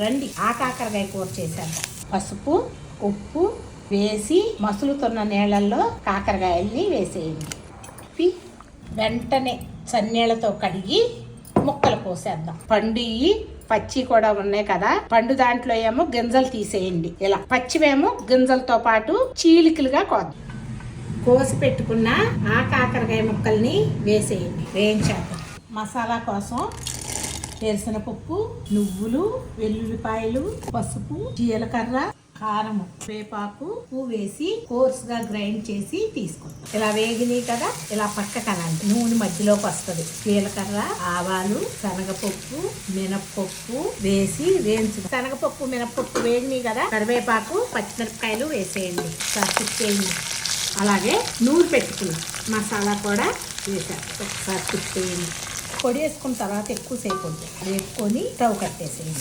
రండి. ఆ కాకరకాయ కూర చేసేద్దాం పసుపు ఉప్పు వేసి మసులుతున్న నీళ్ళల్లో కాకరకాయల్ని వేసేయండి. వెంటనే చన్నీళ్ళతో కడిగి ముక్కలు కోసేద్దాం. పండు పచ్చి కూడా ఉన్నాయి కదా పండు దాంట్లో ఏమో గింజలు తీసేయండి. ఇలా పచ్చివేమో గింజలతో పాటు చీలికలుగా కోద్దాం. కోసి పెట్టుకున్న ఆ కాకరకాయ ముక్కల్ని వేసేయండి. వేయించేద్దాం. మసాలా కోసం పప్పు నువ్వులు వెల్లుల్లిపాయలు పసుపు జీలకర్ర కారం వేపాకు పువ్వు వేసి కోర్స్గా గ్రైండ్ చేసి తీసుకుంటాం. ఇలా వేగినాయి కదా ఇలా పక్క కనాలి నూనె మధ్యలోకి వస్తుంది. జీలకర్ర ఆవాలు శనగపప్పు మినప్పప్పు వేసి వేయించు శనగపప్పు మినప్పప్పు వేగినాయి కదా కరివేపాకు పచ్చిమిరపకాయలు వేసేయండి. ఒకసారి అలాగే నూనె పెట్టుకున్నాం. మసాలా కూడా వేసారు ఒకసారి తిప్పేయండి పొడి వేసుకున్న తర్వాత ఎక్కువసేపు వద్దు వేసుకొని స్టవ్ కట్టేసేయండి.